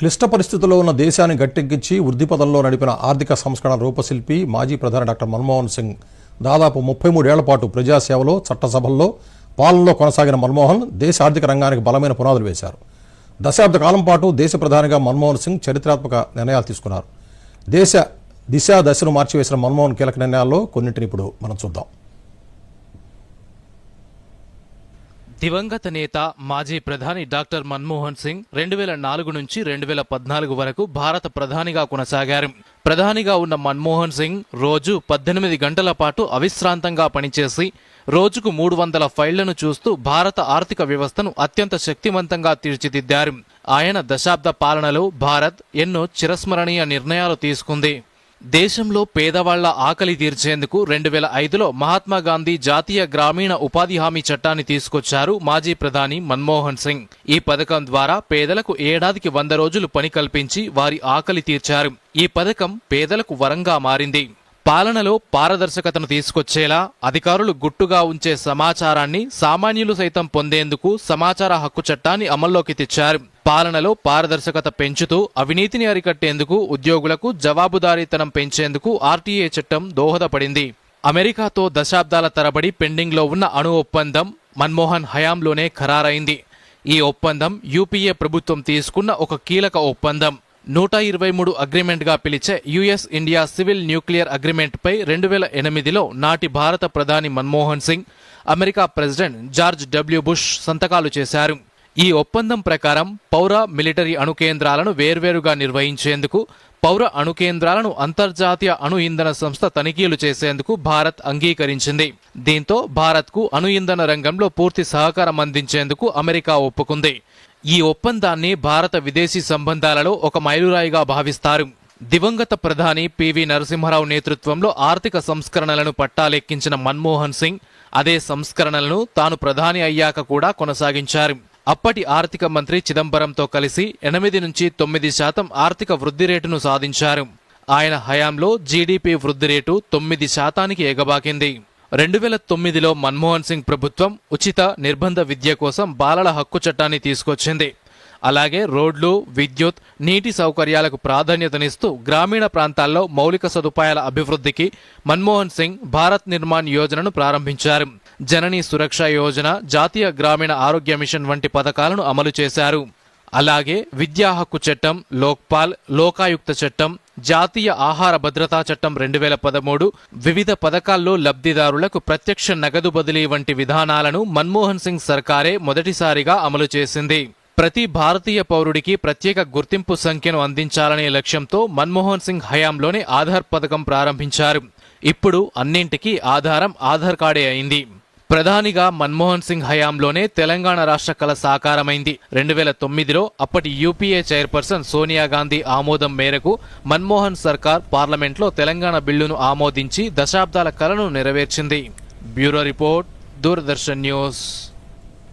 క్లిష్ట పరిస్థితుల్లో ఉన్న దేశాన్ని గట్టెక్కించి వృద్ధి పదంలో నడిపిన ఆర్థిక సంస్కరణ రూపశిల్పి మాజీ ప్రధాని డాక్టర్ మన్మోహన్ సింగ్ దాదాపు ముప్పై మూడేళ్ళ పాటు ప్రజాసేవలో చట్టసభల్లో పాలనలో కొనసాగిన మన్మోహన్ దేశ ఆర్థిక రంగానికి బలమైన పునాదులు వేశారు. దశాబ్ద కాలం పాటు దేశ ప్రధానిగా మన్మోహన్ సింగ్ చరిత్రాత్మక నిర్ణయాలు తీసుకున్నారు. దేశ దిశ దశను మార్చివేసిన మన్మోహన్ కీలక నిర్ణయాల్లో కొన్నింటిని ఇప్పుడు మనం చూద్దాం. దివంగత నేత మాజీ ప్రధాని డాక్టర్ మన్మోహన్ సింగ్ రెండు వేల నాలుగు నుంచి రెండు వేల పద్నాలుగు వరకు భారత ప్రధానిగా కొనసాగారు. ప్రధానిగా ఉన్న మన్మోహన్ సింగ్ రోజు పద్దెనిమిది గంటల పాటు అవిశ్రాంతంగా పనిచేసి రోజుకు మూడు వందల ఫైళ్ళను చూస్తూ భారత ఆర్థిక వ్యవస్థను అత్యంత శక్తివంతంగా తీర్చిదిద్దారు. ఆయన దశాబ్ద పాలనలో భారత్ ఎన్నో చిరస్మరణీయ నిర్ణయాలు తీసుకుంది. దేశంలో పేదవాళ్ళ ఆకలి తీర్చేందుకు రెండు వేల ఐదులో మహాత్మా గాంధీ జాతీయ గ్రామీణ ఉపాధి హామీ చట్టాన్ని తీసుకొచ్చారు మాజీ ప్రధాని మన్మోహన్ సింగ్. ఈ పథకం ద్వారా పేదలకు ఏడాదికి వంద రోజులు పని కల్పించి వారి ఆకలి తీర్చారు. ఈ పథకం పేదలకు వరంగా మారింది. పాలనలో పారదర్శకతను తీసుకొచ్చేలా అధికారులు గుట్టుగా ఉంచే సమాచారాన్ని సామాన్యులు సైతం పొందేందుకు సమాచార హక్కు చట్టాన్ని అమల్లోకి తెచ్చారు. పాలనలో పారదర్శకత పెంచుతూ అవినీతిని అరికట్టేందుకు ఉద్యోగులకు జవాబుదారీతనం పెంచేందుకు ఆర్టీఏ చట్టం దోహదపడింది. అమెరికాతో దశాబ్దాల తరబడి పెండింగ్లో ఉన్న అణు ఒప్పందం మన్మోహన్ హయాంలోనే ఖరారైంది. ఈ ఒప్పందం యూపీఏ ప్రభుత్వం తీసుకున్న ఒక కీలక ఒప్పందం. నూట ఇరవై మూడు అగ్రిమెంట్గా పిలిచే యుఎస్ ఇండియా సివిల్ న్యూక్లియర్ అగ్రిమెంట్పై రెండు వేల ఎనిమిదిలో నాటి భారత ప్రధాని Manmohan Singh America president George W Bush సంతకాలు చేశారు. ఈ ఒప్పందం ప్రకారం పౌర మిలిటరీ అణు కేంద్రాలను వేర్వేరుగా నిర్వహించేందుకు పౌర అణు కేంద్రాలను అంతర్జాతీయ అణు ఇంధన సంస్థ తనిఖీలు చేసేందుకు భారత్ అంగీకరించింది. దీంతో భారత్కు అణు ఇంధన రంగంలో పూర్తి సహకారం అందించేందుకు అమెరికా ఒప్పుకుంది. ఈ ఒప్పందాన్ని భారత విదేశీ సంబంధాలలో ఒక మైలురాయిగా భావిస్తారు. దివంగత ప్రధాని పివి నరసింహారావు నేతృత్వంలో ఆర్థిక సంస్కరణలను పట్టాలెక్కించిన మన్మోహన్ సింగ్ అదే సంస్కరణలను తాను ప్రధాని అయ్యాక కూడా కొనసాగించారు. అప్పటి ఆర్థిక మంత్రి చిదంబరంతో కలిసి ఎనిమిది నుంచి తొమ్మిది శాతం ఆర్థిక వృద్ధి రేటును సాధించారు. ఆయన హయాంలో జీడీపీ వృద్ధి రేటు తొమ్మిది శాతానికి ఎగబాకింది. రెండు వేల తొమ్మిదిలో మన్మోహన్ సింగ్ ప్రభుత్వం ఉచిత నిర్బంధ విద్య కోసం బాలల హక్కు చట్టాన్ని తీసుకొచ్చింది. అలాగే రోడ్లు విద్యుత్ నీటి సౌకర్యాలకు ప్రాధాన్యతనిస్తూ గ్రామీణ ప్రాంతాల్లో మౌలిక సదుపాయాల అభివృద్ధికి మన్మోహన్ సింగ్ భారత్ నిర్మాణ్ యోజనను ప్రారంభించారు. జననీ సురక్ష యోజన జాతీయ గ్రామీణ ఆరోగ్య మిషన్ వంటి పథకాలను అమలు చేశారు. అలాగే విద్యా హక్కు చట్టం లోక్పాల్ లోకాయుక్త చట్టం జాతీయ ఆహార భద్రతా చట్టం రెండు వేల పదమూడు వివిధ పథకాల్లో లబ్ధిదారులకు ప్రత్యక్ష నగదు బదిలీ వంటి విధానాలను మన్మోహన్ సింగ్ సర్కారే మొదటిసారిగా అమలు చేసింది. ప్రతి భారతీయ పౌరుడికి ప్రత్యేక గుర్తింపు సంఖ్యను అందించాలనే లక్ష్యంతో మన్మోహన్ సింగ్ హయాంలోనే ఆధార్ పథకం ప్రారంభించారు. ఇప్పుడు అన్నింటికీ ఆధారం ఆధార్ కార్డే అయింది. ప్రధానిగా మన్మోహన్ సింగ్ హయాంలోనే తెలంగాణ రాష్ట్ర కళ సాకారమైంది. రెండు వేల తొమ్మిదిలో అప్పటి యూపీఏ చైర్పర్సన్ సోనియా గాంధీ ఆమోదం మేరకు మన్మోహన్ సర్కార్ పార్లమెంట్లో తెలంగాణ బిల్లును ఆమోదించి దశాబ్దాల కలను నెరవేర్చింది. Bureau report Doordarshan news.